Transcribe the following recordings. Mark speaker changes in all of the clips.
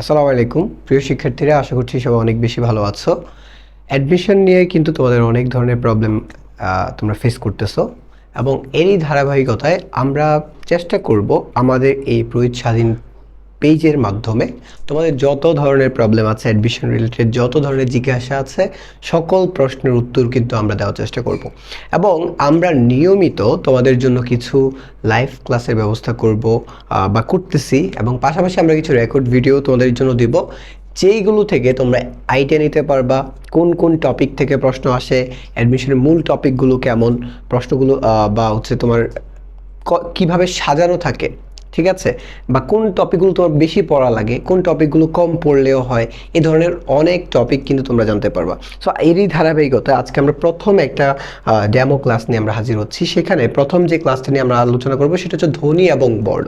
Speaker 1: আসসালামু আলাইকুম। প্রিয় শিক্ষার্থীরা, আশা করছি সবাই অনেক বেশি ভালো আছো। অ্যাডমিশন নিয়ে কিন্তু তোমাদের অনেক ধরনের প্রবলেম তোমরা ফেস করতেছো এবং এরই ধারাবাহিকতায় আমরা চেষ্টা করব আমাদের এই প্রয়োগ স্বাধীন পেজের মাধ্যমে তোমাদের যত ধরনের প্রবলেম আছে অ্যাডমিশন রিলেটেড যত ধরনের জিজ্ঞাসা আছে, সকল প্রশ্নের উত্তর কিন্তু আমরা দেওয়ার চেষ্টা করব। এবং আমরা নিয়মিত তোমাদের জন্য কিছু লাইভ ক্লাসের ব্যবস্থা করব বা করতেছি এবং পাশাপাশি আমরা কিছু রেকর্ড ভিডিও তোমাদের জন্য দিব, যেইগুলো থেকে তোমরা আইডিয়া নিতে পারবা, কোন কোন টপিক থেকে প্রশ্ন আসে অ্যাডমিশনের মূল টপিকগুলো কেমন, প্রশ্নগুলো বা হচ্ছে তোমার কীভাবে সাজানো থাকে ঠিক আছে? বা কোন টপিকগুলো তোমার বেশি পড়া লাগে, কোন টপিকগুলো কম পড়লেও হয় এই ধরনের অনেক টপিক কিন্তু তোমরা জানতে পারবা। সো এরই ধারাবাহিকতা আজকে আমরা প্রথম একটা ডেমো ক্লাস নিয়ে আমরা হাজির হচ্ছি। সেখানে প্রথম যে ক্লাসটা নিয়ে আমরা আলোচনা করব সেটা হচ্ছে ধ্বনি এবং বর্ণ।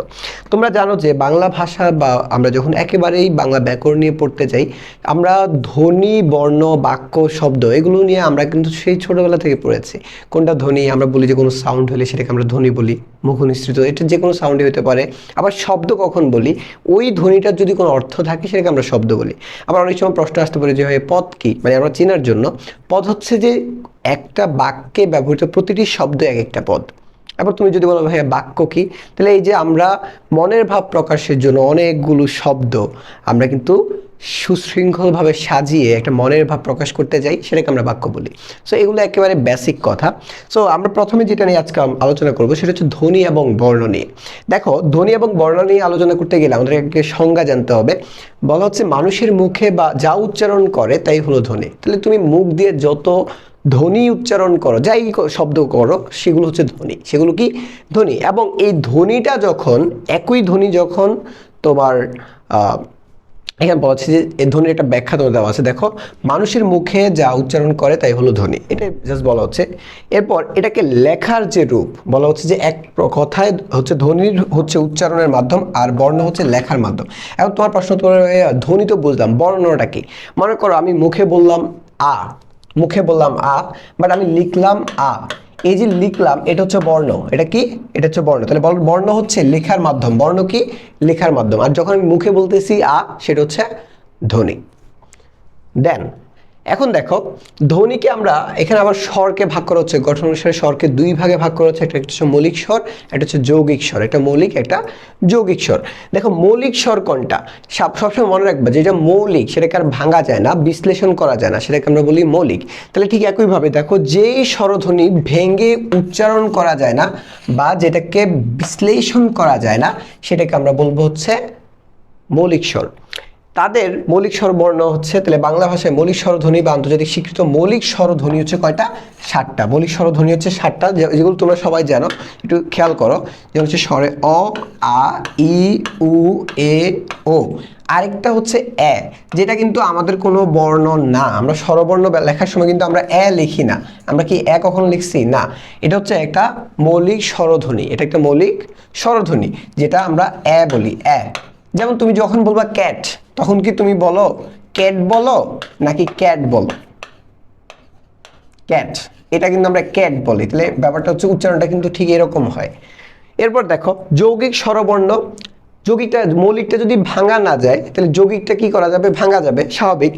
Speaker 1: তোমরা জানো যে বাংলা ভাষা বা আমরা যখন একেবারেই বাংলা ব্যাকরণ নিয়ে পড়তে যাই, আমরা ধ্বনি, বর্ণ, বাক্য, শব্দ এগুলো নিয়ে আমরা কিন্তু সেই ছোটোবেলা থেকে পড়েছি। কোনটা ধ্বনি আমরা বলি যে কোনো সাউন্ড হলে সেটাকে আমরা ধ্বনি বলি মুখ নিঃসৃত এটা যে কোনো সাউন্ডই হতে পারে আবার শব্দ কখন বলি? ওই ধ্বনিটার যদি কোনো অর্থ থাকে, সেটাকে আমরা শব্দ বলি। আবার অনেক সময় প্রশ্ন আসতে পারে যে হয় পদ কী? মানে আমরা চেনার জন্য, পদ হচ্ছে যে একটা বাক্যে ব্যবহৃত প্রতিটি শব্দ এক একটা পদ। আবার তুমি যদি বলো ভাইয়া বাক্য কী? তাহলে এই যে আমরা মনের ভাব প্রকাশের জন্য অনেকগুলো শব্দ, আমরা কিন্তু সুশৃঙ্খলভাবে সাজিয়ে একটা মনের ভাব প্রকাশ করতে যাই, সেটাকে আমরা বাক্য বলি। সো এগুলো একেবারে বেসিক কথা। সো আমরা প্রথমে যেটা নিয়ে আজকে আলোচনা করব, সেটা হচ্ছে ধ্বনি এবং বর্ণ নিয়ে। দেখো, ধ্বনি এবং বর্ণ নিয়ে আলোচনা করতে গেলে আমাদের একটা সংজ্ঞা জানতে হবে। বলা হচ্ছে মানুষের মুখে বা যা উচ্চারণ করে, তাই হলো ধ্বনি। তাহলে তুমি মুখ দিয়ে যত ধ্বনি উচ্চারণ করো, যাই শব্দ করো, সেগুলো হচ্ছে ধ্বনি। সেগুলো কি? ধ্বনি। এবং এই ধ্বনিটা যখন, একই ধ্বনি যখন তোমার এখানে বলা হচ্ছে যে এই ধ্বনির একটা ব্যাখ্যা তোমার দেওয়া আছে। দেখো, মানুষের মুখে যা উচ্চারণ করে তাই হলো ধ্বনি এটা জাস্ট বলা হচ্ছে। এরপর এটাকে লেখার যে রূপ, বলা হচ্ছে যে এক কথায় হচ্ছে ধ্বনির হচ্ছে উচ্চারণের মাধ্যম আর বর্ণ হচ্ছে লেখার মাধ্যম। এখন তোমার প্রশ্ন তোমার ধ্বনি তো বুঝলাম বর্ণটা কি? মনে করো আমি মুখে বললাম আ, মুখে বললাম আ বাট আমি লিখলাম আ। এই যে লিখলাম, এটা হচ্ছে বর্ণ। এটা কি? এটা হচ্ছে বর্ণ। তাহলে বর্ণ হচ্ছে লেখার মাধ্যম। বর্ণ কি? লেখার মাধ্যম। আর যখন আমি মুখে বলতেছি আ, সেটা হচ্ছে ধ্বনি। দেন এখন দেখো, ধ্বনিকে আমরা এখানে আবার স্বরকে ভাগ করা হচ্ছে, গঠন অনুসারে স্বরকে দুই ভাগে ভাগ করা হচ্ছে, একটা হচ্ছে মৌলিক স্বর, একটা হচ্ছে যৌগিক স্বর একটা মৌলিক, একটা যৌগিক স্বর। দেখো, মৌলিক স্বর কোনটা? সব সবসময় মনে রাখবে যেটা মৌলিক, সেটাকে আর ভাঙা যায় না, বিশ্লেষণ করা যায় না, সেটাকে আমরা বলি মৌলিক। তাহলে ঠিক একইভাবে দেখো, যেই স্বরধ্বনি ভেঙে উচ্চারণ করা যায় না বা যেটাকে বিশ্লেষণ করা যায় না, সেটাকে আমরা বলব হচ্ছে মৌলিক স্বর। তাদের মৌলিক স্বরবর্ণ হচ্ছে, তাহলে বাংলা ভাষায় মৌলিক স্বরধ্বনি বা আন্তর্জাতিক স্বীকৃত মৌলিক স্বরধ্বনি হচ্ছে কয়টা? ষাটটা মৌলিক স্বরধ্বনি হচ্ছে ষাটটা যেগুলো তোমরা সবাই জানো, একটু খেয়াল করো। যেমন হচ্ছে স্বরে অ, আ, ই, উ, এ, ও। আরেকটা হচ্ছে এ, যেটা কিন্তু আমাদের কোনো বর্ণ না। আমরা স্বরবর্ণ লেখার সময় কিন্তু আমরা এ লিখি না। আমরা কি এ কখনো লিখছি? না। এটা হচ্ছে একটা মৌলিক স্বরধ্বনি। এটা একটা মৌলিক স্বরধ্বনি, যেটা আমরা এ বলি। এ। যেমন তুমি যখন বলবা ক্যাট তখন কি তুমি বলো ক্যাট বলো নাকি ক্যাট বলো? ক্যাট এটা কিন্তু আমরা ক্যাট বলি। তাহলে ব্যাপারটা হচ্ছে উচ্চারণটা কিন্তু ঠিক এরকম হয়। এরপর দেখো, যৌগিক স্বরবর্ণ, যৌগিকটা, মৌলিকটা যদি ভাঙা না যায়, তাহলে যৌগিকটা কি করা যাবে? ভাঙা যাবে, স্বাভাবিক।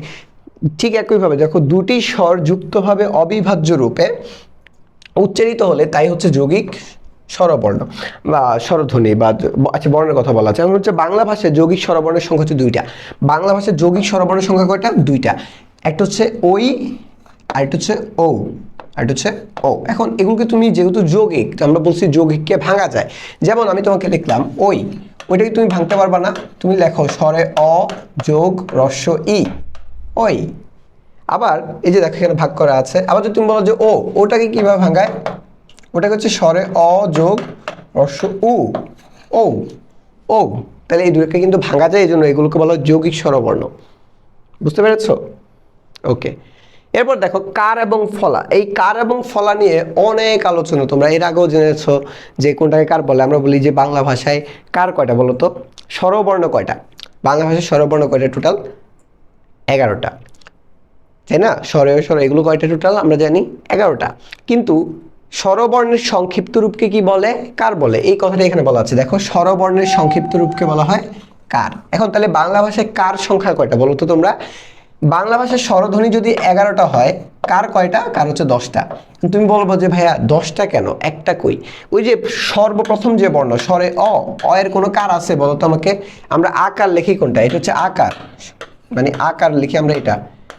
Speaker 1: ঠিক একইভাবে দেখো, দুটি স্বর যুক্তভাবে অবিভাজ্য রূপে। উচ্চারিত হলে তাই হচ্ছে যৌগিক স্বরবর্ণ বা স্বরধ্বনি বা আচ্ছা বর্ণের কথা বলা আছে। হচ্ছে বাংলা ভাষায় যৌগিক স্বরবর্ণের সংখ্যা হচ্ছে দুইটা। বাংলা ভাষায় যৌগিক স্বরবর্ণের সংখ্যা কয়টা? দুইটা। একটা হচ্ছে ওই আর একটা হচ্ছে ও আর হচ্ছে ও এখন এগুলোকে তুমি যেহেতু যৌগিক, তো আমরা বলছি যৌগিককে ভাঙা যায়। যেমন আমি তোমাকে লিখলাম ওই ওইটাকে তুমি ভাঙতে পারবা না। তুমি লেখো স্বরে অ, যোগ, রস্য, ই। ওই আবার এই যে দেখো এখানে ভাগ করা আছে। আবার যদি তুমি বলো যে ও, ওটাকে কীভাবে ভাঙায়? ওটাকে হচ্ছে স্বরে অ যোগ রস্য উ ও ও তাহলে এই দুটোকে কিন্তু ভাঙা যায় এই জন্য এগুলোকে বলা হয় যৌগিক স্বরবর্ণ। বুঝতে পেরেছ? ওকে। এরপর দেখো, কার এবং ফলা। এই কার এবং ফলা নিয়ে অনেক আলোচনা। তোমরা এর আগেও জেনেছো যে কোনটাকে কার বলে। আমরা বলি যে বাংলা ভাষায় কার কয়টা বলো তো? স্বরবর্ণ কয়টা? বাংলা ভাষায় স্বরবর্ণ কয়টা টোটাল এগারোটা। তাই না? স্বরে স্বর, এগুলো কয়টা টোটাল আমরা জানি এগারোটা। কিন্তু স্বরবর্ণের সংক্ষিপ্ত রূপকে কি বলে? কার বলে? এই কথাটা এখানে বলা আছে। দেখো, স্বরবর্ণের সংক্ষিপ্ত রূপকে বলা হয় কার। এখন তাহলে বাংলা ভাষায় কার সংখ্যা কয়টা বলো তো তোমরা? বাংলা ভাষায় স্বরধ্বনি যদি এগারোটা হয়, কার কয়টা? কার হচ্ছে দশটা। তুমি বলব যে, ভাইয়া, দশটা কেন? একটা কই? ওই যে সর্বপ্রথম যে বর্ণ, স্বরে অ অ এর কোনো কার আছে বলো তো আমাকে? আমরা আকার লিখি কোনটা? এটা হচ্ছে আকার। মানে আকার লিখি আমরা এটা।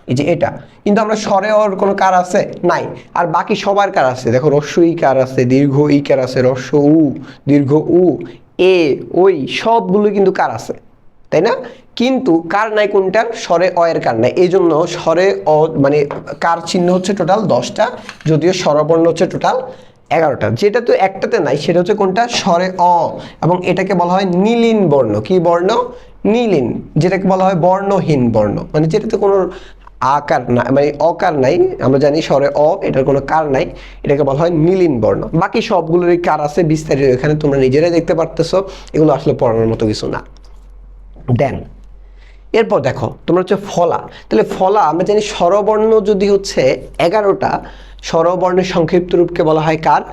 Speaker 1: এই যে এটা। কিন্তু আমরা স্বরে ওর কোনো কার আছে? নাই। আর বাকি সবার কার আছে? দেখো, রস্য ই কার আছে, দীর্ঘ ই কার আছে, রস্য উ, দীর্ঘ উ, এ, ওই সবগুলো কিন্তু কার আছে, তাই না? কিন্তু কার নাই কোনটার? স্বরে অ এর কার নাই। এই জন্য স্বরে অ মানে কার চিহ্ন হচ্ছে টোটাল দশটা, যদিও স্বরবর্ণ হচ্ছে টোটাল এগারোটা। যেটা তো একটাতে নাই, সেটা হচ্ছে কোনটা? স্বরে অ। এবং এটাকে বলা হয় নীলিন বর্ণ। কি বর্ণ? নীলিন, যেটাকে বলা হয় বর্ণহীন বর্ণ। মানে যেটাতে কোনো আকার না মানে অকার নাই, আমরা জানি স্বরে অ, এটার কোনো কার নাই, এটাকে বলা হয় নীলিন বর্ণ। বাকি সবগুলোরই কার আছে বিস্তারিত এখানে তোমরা নিজেরাই দেখতে পারতেছো, এগুলো আসলে পড়ানোর মতো কিছু না। দেন এরপর দেখো, তোমরা হচ্ছে ফলা। তাহলে ফলা, আমরা জানি স্বরবর্ণ যদি হচ্ছে এগারোটা, স্বরবর্ণের সংক্ষিপ্ত রূপকে বলা হয় কার?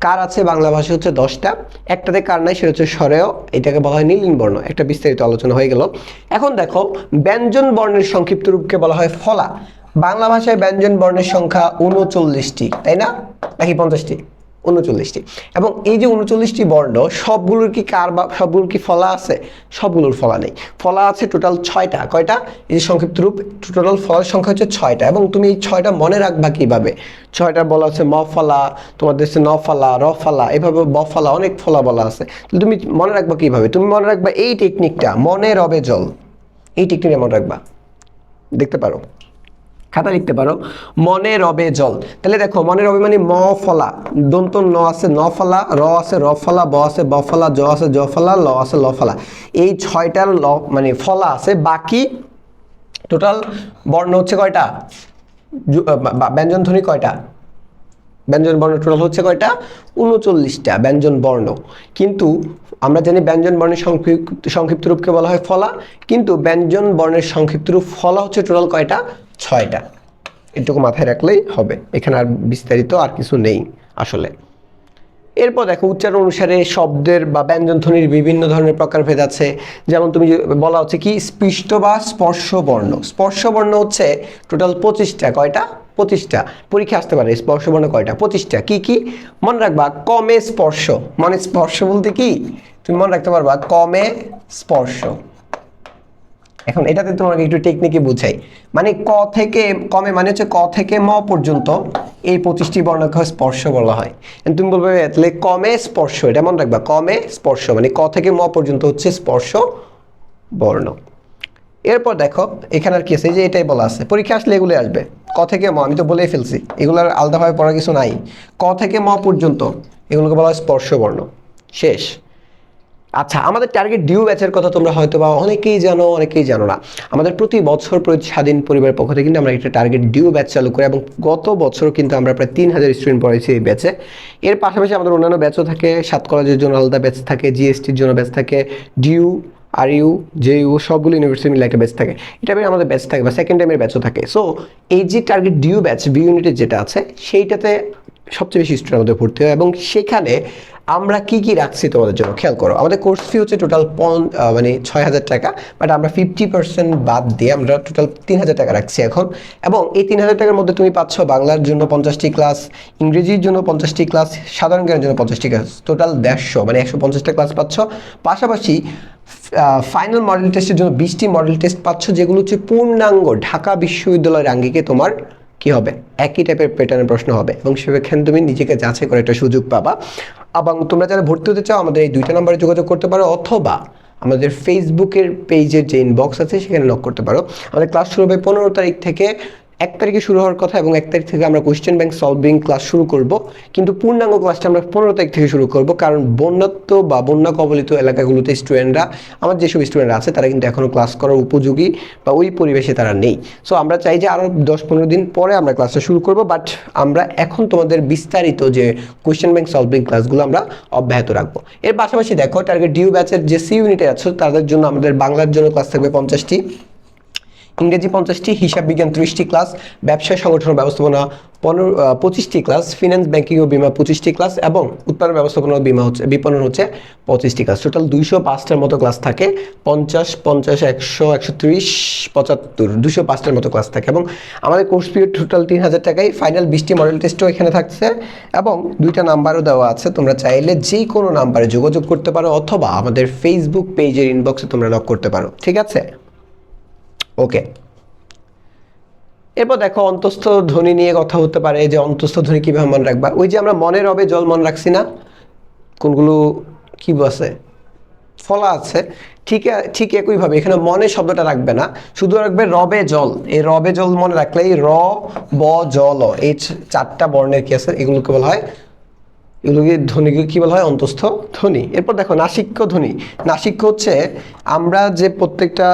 Speaker 1: কার আছে? বাংলা ভাষা হচ্ছে দশটা। একটাতে কার নাই, সেটা হচ্ছে স্বরেও। এটাকে বলা হয় নীলিন বর্ণ। একটা বিস্তারিত আলোচনা হয়ে গেল। এখন দেখো, ব্যঞ্জন বর্ণের সংক্ষিপ্ত রূপকে বলা হয় ফলা। বাংলা ভাষায় ব্যঞ্জন বর্ণের সংখ্যা উনচল্লিশটি, তাই না? নাকি পঞ্চাশটি? উনচল্লিশটি। এবং এই যে উনচল্লিশটি বর্ণ, সবগুলোর কি কার বা, সবগুলোর কি ফলা আছে? সবগুলোর ফলা নেই। ফলা আছে টোটাল ছয়টা। কয়টা? এই যে সংক্ষিপ্ত রূপ টোটাল ফলার সংখ্যা হচ্ছে ছয়টা। এবং তুমি এই ছয়টা মনে রাখবা কীভাবে? ছয়টা বলা আছে ম ফলা তোমাদের হচ্ছে ন ফলা, র ফলা, এভাবে ব ফলা, অনেক ফলা বলা আছে। তুমি মনে রাখবা কীভাবে? তুমি মনে রাখবা এই টেকনিকটা মনে রবে জল। এই টেকনিকটা মনে রাখবা। দেখতে পারো? খাতা লিখতে পারো। মনে রবে জল। তাহলে দেখো, মনে রবে মানে ম ফলা। দন্ত ন আছে ন ফলা, র আছে র ফলা, ব আছে ব ফলা, জ আছে জ ফলা, ল আছে ল ফলা। এই ছয়টার ল মানে ফলা আছে, বাকি টোটাল বর্ণ হচ্ছে কয়টা? ব্যঞ্জন ধ্বনি কয়টা? ব্যঞ্জন বর্ণ টোটাল হচ্ছে কয়টা? উনচল্লিশটা ব্যঞ্জন বর্ণ। কিন্তু আমরা জানি ব্যঞ্জন বর্ণের সংক্ষিপ্ত সংক্ষিপ্ত রূপকে বলা হয় ফলা, কিন্তু ব্যঞ্জন বর্ণের সংক্ষিপ্ত রূপ ফলা হচ্ছে টোটাল কয়টা? ছয়টা। এটুকু মাথায় রাখলেই হবে। এখানে আর বিস্তারিত আর কিছু নেই আসলে। এরপর দেখো, উচ্চারণ অনুসারে শব্দের বা ব্যঞ্জনধ্বনির বিভিন্ন ধরনের প্রকারভেদ আছে। যেমন তুমি বলা হচ্ছে কি, স্পৃষ্ট বা স্পর্শ বর্ণ স্পর্শ বর্ণ হচ্ছে টোটাল পঁচিশটা, কয়টা? পঁচিশটা। পরীক্ষা আসতে পারে, স্পর্শবর্ণ কয়টা? পঁচিশটা। কি কি? মনে রাখবা, কমে স্পর্শ। মানে স্পর্শ বলতে কি? তুমি মনে রাখতে পারবা, কমে স্পর্শ। এখন এটাতে তোমাকে একটু টেকনিকে বুঝাই। মানে ক থেকে কমে মানে হচ্ছে ক থেকে ম পর্যন্ত এই পঁচিশটি বর্ণকে স্পর্শ বলা হয়। তুমি বলবে, তাহলে কমে স্পর্শ, এটা মনে রাখবা, কমে স্পর্শ মানে ক থেকে ম পর্যন্ত হচ্ছে স্পর্শ বর্ণ। এরপর দেখো, এখানে আর কি আছে যে এটাই বলা আছে। পরীক্ষা আসলে এগুলো আসবে। ক থেকে ম, আমি তো বলেই ফেলছি এগুলোর আলাদাভাবে পড়া কিছু নাই। ক থেকে ম পর্যন্ত এগুলোকে বলা হয় স্পর্শ বর্ণ। শেষ। আচ্ছা আমাদের টার্গেট ডিউ ব্যাচের কথা তোমরা হয়তো বা অনেকেই জানো অনেকেই জানো না। আমাদের প্রতি বছর প্রতি স্বাধীন পরিবারের পক্ষ থেকে কিন্তু আমরা একটা টার্গেট ডিউ ব্যাচ চালু করি এবং গত বছর কিন্তু আমরা প্রায় তিন হাজার স্টুডেন্ট পড়েছি এই ব্যাচে এর পাশাপাশি আমাদের অন্যান্য ব্যাচও থাকে, সাত কলেজের জন্য আলাদা ব্যাচ থাকে জিএসটির জন্য ব্যাচ থাকে D U R U J U সবগুলো ইউনিভার্সিটি মিলে একটা ব্যাচ থাকে। এটা আমাদের ব্যাচ থাকে বা সেকেন্ড টাইমের ব্যাচও থাকে। সো এই যে টার্গেট ডিউ ব্যাচ বি ইউনিটের যেটা আছে, সেইটাতে সবচেয়ে বেশি স্টুডেন্ট আমাদের ভর্তি হয় এবং সেখানে আমরা কি কি রাখছি তোমাদের জন্য? খেয়াল করো, আমাদের কোর্স ফি হচ্ছে টোটাল পন মানে ছয় হাজার টাকা বাট আমরা ফিফটি পার্সেন্ট বাদ দিয়ে আমরা টোটাল তিন হাজার টাকা রাখছি এখন। এবং এই তিন হাজার টাকার মধ্যে তুমি পাচ্ছ বাংলার জন্য পঞ্চাশটি ক্লাস ইংরেজির জন্য পঞ্চাশটি ক্লাস সাধারণ জ্ঞানের জন্য পঞ্চাশটি ক্লাস টোটাল দেড়শো মানে একশো পঞ্চাশটা ক্লাস পাচ্ছ। পাশাপাশি ফাইনাল মডেল টেস্টের জন্য বিশটি মডেল টেস্ট পাচ্ছ, যেগুলো হচ্ছে পূর্ণাঙ্গ ঢাকা বিশ্ববিদ্যালয়ের আঙ্গিকে তোমার কি হবে? একই টাইপের প্যাটার্নের প্রশ্ন হবে। এবং সেখানে তুমি নিজেকে যাচাই করে একটা সুযোগ পাবা। এবং তোমরা যারা ভর্তি হতে চাও, আমাদের এই দুইটা নম্বরে যোগাযোগ করতে পারো অথবা আমাদের ফেসবুকের পেজের যে ইনবক্স আছে, সেখানে লক করতে পারো। আমাদের ক্লাস শুরু হবে পনেরো তারিখ থেকে এক তারিখে শুরু হওয়ার কথা এবং এক তারিখ থেকে আমরা কোয়েশ্চেন ব্যাংক সলভিং ক্লাস শুরু করব। কিন্তু পূর্ণাঙ্গ ক্লাসটা আমরা পনেরো তারিখ থেকে শুরু করব কারণ বন্যাত্ম বা বন্যা কবলিত এলাকাগুলোতে স্টুডেন্টরা আমার যেসব স্টুডেন্টরা আছে তারা কিন্তু এখনও ক্লাস করার উপযোগী বা ওই পরিবেশে তারা নেই। সো আমরা চাই যে আরও দশ পনেরো দিন পরে আমরা ক্লাসটা শুরু করব বাট আমরা এখন তোমাদের বিস্তারিত যে কোয়েশ্চেন ব্যাংক সলভিং ক্লাসগুলো আমরা অব্যাহত রাখব। এর পাশাপাশি দেখো টার্গেট ডিউ ব্যাচের যে সি ইউনিটে আছো, তাদের জন্য আমাদের বাংলার জন্য ক্লাস থাকবে পঞ্চাশটি। ইংরেজি পঞ্চাশটি, হিসাব বিজ্ঞান ত্রিশটি ক্লাস ব্যবসায় সংগঠন ব্যবস্থাপনা পনেরো পঁচিশটি ক্লাস ফিনান্স ব্যাংকিং ও বিমা পঁচিশটি ক্লাস এবং উৎপাদন ব্যবস্থাপনা বিমা হচ্ছে, বিপণন হচ্ছে পঁচিশটি ক্লাস টোটাল দুইশো পাঁচটার মতো ক্লাস থাকে, পঞ্চাশ পঞ্চাশ, একশো একশো ত্রিশ, পঁচাত্তর দুশো পাঁচটার মতো ক্লাস থাকে এবং আমাদের কোর্স পিরিয়ড টোটাল তিন হাজার টাকায় ফাইনাল বিশটি মডেল টেস্টও এখানে থাকছে এবং দুইটা নাম্বারও দেওয়া আছে, তোমরা চাইলে যে কোনো নাম্বারে যোগাযোগ করতে পারো অথবা আমাদের ফেসবুক পেজের ইনবক্সে তোমরা লক করতে পারো, ঠিক আছে? ওকে এরপর দেখো অন্তস্থ ধ্বনি নিয়ে কথা হতে পারে যে অন্তস্থ ধ্বনি কীভাবে মনে রাখবা? ওই যে আমরা মনে রবে জল মনে রাখছি না, কোনগুলো কি বসে ফলা আছে, ঠিক ঠিক একইভাবে এখানে মনে শব্দটা রাখবে না, শুধু রাখবে রবে জল। এই রবে জল মনে রাখলেই র, ব জল এই চারটা বর্ণের কি আছে? এগুলোকে বলা হয়, এগুলোকে ধ্বনিকে কি বলা হয়? অন্তস্থ ধ্বনি। এরপর দেখো নাসিক্য ধ্বনি। নাসিক্য হচ্ছে আমরা যে প্রত্যেকটা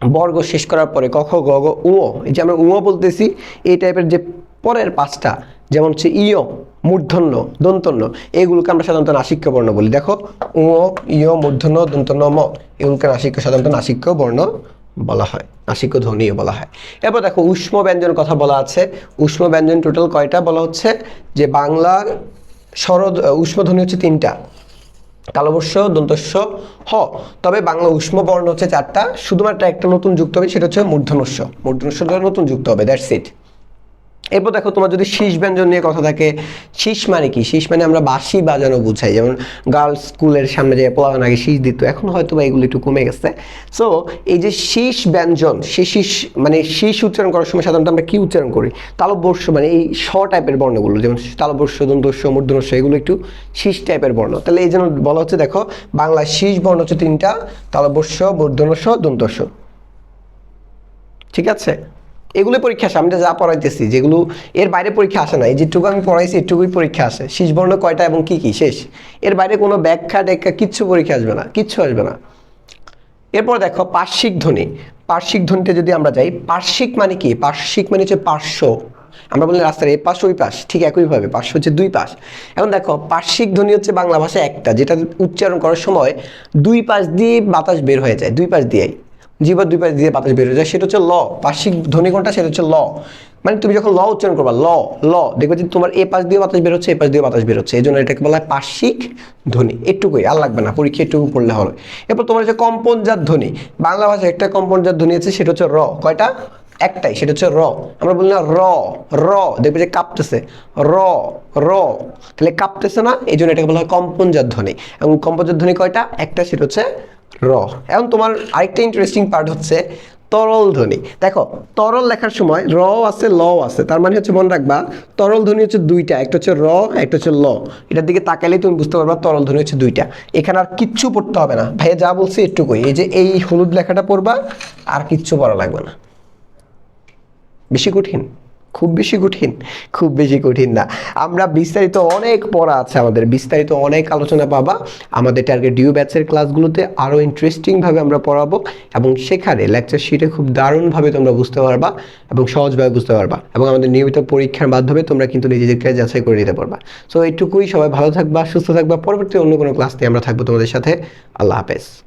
Speaker 1: বর্গ শেষ করার পরে কখ গ গ, উ এই যে আমরা উ বলতেছি, এই টাইপের যে পরের পাঁচটা, যেমন হচ্ছে ইয় মূর্ধন্য, দন্তন্য, এগুলোকে আমরা সাধারণত নাসিক্য বর্ণ বলি। দেখো, উ ইয় মূর্ধন্য, দন্তন্য, ম, এগুলোকে নাসিক্য, সাধারণত নাসিক্য বর্ণ বলা হয়, নাসিক্য ধ্বনিও বলা হয়। এরপর দেখো, উষ্ম ব্যঞ্জন কথা বলা আছে। উষ্ম ব্যঞ্জন টোটাল কয়টা? বলা হচ্ছে যে বাংলার স্বরদ উষ্ম ধ্বনি হচ্ছে তিনটা। তালবস্য দন্তস্য হ। তবে বাংলা উষ্ম বর্ণ হচ্ছে চারটা। শুধুমাত্র একটা নতুন যুক্ত হবে, সেটা হচ্ছে মূর্ধনস্য মূর্ধনস্য নতুন যুক্ত হবে দ্যাটস ইট এরপর দেখো, তোমার যদি শীষ ব্যঞ্জন নিয়ে কথা থাকে, শীষ মানে কি? শীষ মানে আমরা বাঁশি বাজানো বুঝাই, যেমন গার্লস স্কুলের সামনে যে পোলাবান আগে শীষ দিত, এখন হয়তো বা এগুলো একটু কমে গেছে। সো এই যে শীষ ব্যঞ্জন শীষ মানে শীষ উচ্চারণ করার সময় সাধারণত আমরা কি উচ্চারণ করি? তালবর্ষ মানে এই স টাইপের বর্ণগুলো, যেমন তালবর্ষ দন্তস্য মূর্ধনস্য এগুলো একটু শীষ টাইপের বর্ণ। তাহলে এই জন্য বলা হচ্ছে, দেখো বাংলা শীষ বর্ণ হচ্ছে তিনটা তালবর্ষ মূর্ধনস্য দন্তস্য ঠিক আছে? এগুলো পরীক্ষা আসে, আমি যা পড়াইতেছি, যেগুলো এর বাইরে পরীক্ষা আসে না, এই যেটুকু আমি পড়াইছি, এটুকুই পরীক্ষা আসে। শেষ বর্ণ কয়টা এবং কি কি? শেষ। এর বাইরে কোনো ব্যাখ্যা ট্যাখ্যা কিচ্ছু পরীক্ষা আসবে না, কিচ্ছু আসবে না। এরপর দেখো, পার্শ্বিক ধ্বনি। পার্শ্বিক ধ্বনিতে যদি আমরা যাই, পার্শ্বিক মানে কি? পার্শ্বিক মানে হচ্ছে পার্শ্ব। আমরা বলি রাস্তার এই পাশ ওই পাশ, ঠিক একইভাবে পার্শ্ব হচ্ছে দুই পাশ। এখন দেখো, পার্শ্বিক ধ্বনি হচ্ছে বাংলা ভাষায় একটা, যেটা উচ্চারণ করার সময় দুই পাশ দিয়ে বাতাস বের হয়ে যায়, দুই পাশ দিয়েই। জিবার দুই পাশ দিয়ে বাতাস বের হয়ে যায়, সেটা হচ্ছে ল। পার্শ্বিক ধ্বনি কোনটা? সেটা হচ্ছে ল। মানে তুমি যখন ল উচ্চারণ করবা, ল ল, দেখবে যে তোমার এ পাশ দিয়ে বাতাস বের হচ্ছে, এ পাশ দিয়ে বাতাস বের হচ্ছে। এই জন্য এটাকে বলা হয় পার্শ্বিক ধ্বনি। এটুকুই, আর লাগবে না পরীক্ষা এটুকু পড়লে হবে। এরপর তোমার হচ্ছে কম্পনজাত ধ্বনি। বাংলা ভাষায় একটা কম্পনজাত ধ্বনি আছে, সেটা হচ্ছে র। কয়টা? একটাই, সেটা হচ্ছে র। আমরা বলি না র র, দেখবে যে কাঁপতেছে। র র, তাহলে কাঁপতেছে না, এই জন্য এটাকে বলা হয় কম্পনজাত ধ্বনি। এবং কম্পনজাত ধ্বনি কয়টা? একটা, সেটা হচ্ছে র। এখন তোমার আরেকটা ইন্টারেস্টিং পার্ট হচ্ছে তরল ধ্বনি। দেখো, তরল লেখার সময় র আছে, ল আছে, তার মানে হচ্ছে মনে রাখবা, তরল ধ্বনি হচ্ছে দুইটা, একটা হচ্ছে র, একটা হচ্ছে ল। এটার দিকে তাকালেই তুমি বুঝতে পারবা তরল ধ্বনি হচ্ছে দুইটা। এখানে আর কিচ্ছু পড়তে হবে না। ভাইয়া যা বলছি একটুকুই এই যে এই হলুদ লেখাটা পড়বা, আর কিচ্ছু পড়া লাগবে না। বেশি কঠিন? খুব বেশি কঠিন, খুব বেশি কঠিন না। আমরা বিস্তারিত অনেক পড়া আছে আমাদের, বিস্তারিত অনেক আলোচনা পাবা। আমাদের টার্গেট ডিউ ব্যাচের ক্লাসগুলোতে আরও ইন্টারেস্টিংভাবে আমরা পড়াবো এবং সেখানে লেকচার শিটে খুব দারুণভাবে তোমরা বুঝতে পারবা এবং সহজভাবে বুঝতে পারবা এবং আমাদের নিয়মিত পরীক্ষার মাধ্যমে তোমরা কিন্তু নিজেদেরকে যাচাই করে নিতে পারবা। সো এইটুকুই, সবাই ভালো থাকবা, সুস্থ থাকবা, পরবর্তী অন্য কোনো ক্লাস নিয়ে আমরা থাকব তোমাদের সাথে। আল্লাহ হাফেজ।